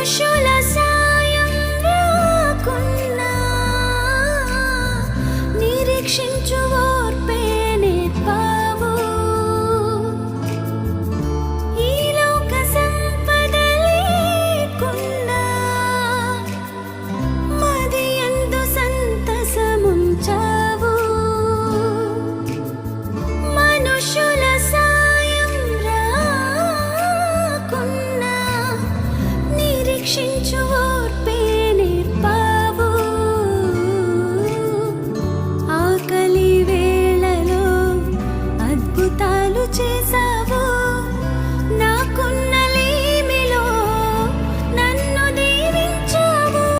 పురుషుల సాయం రాకున్నా నిరీక్షించువో రక్షించు ఆకలి వేళలో అద్భుతాలు చేసా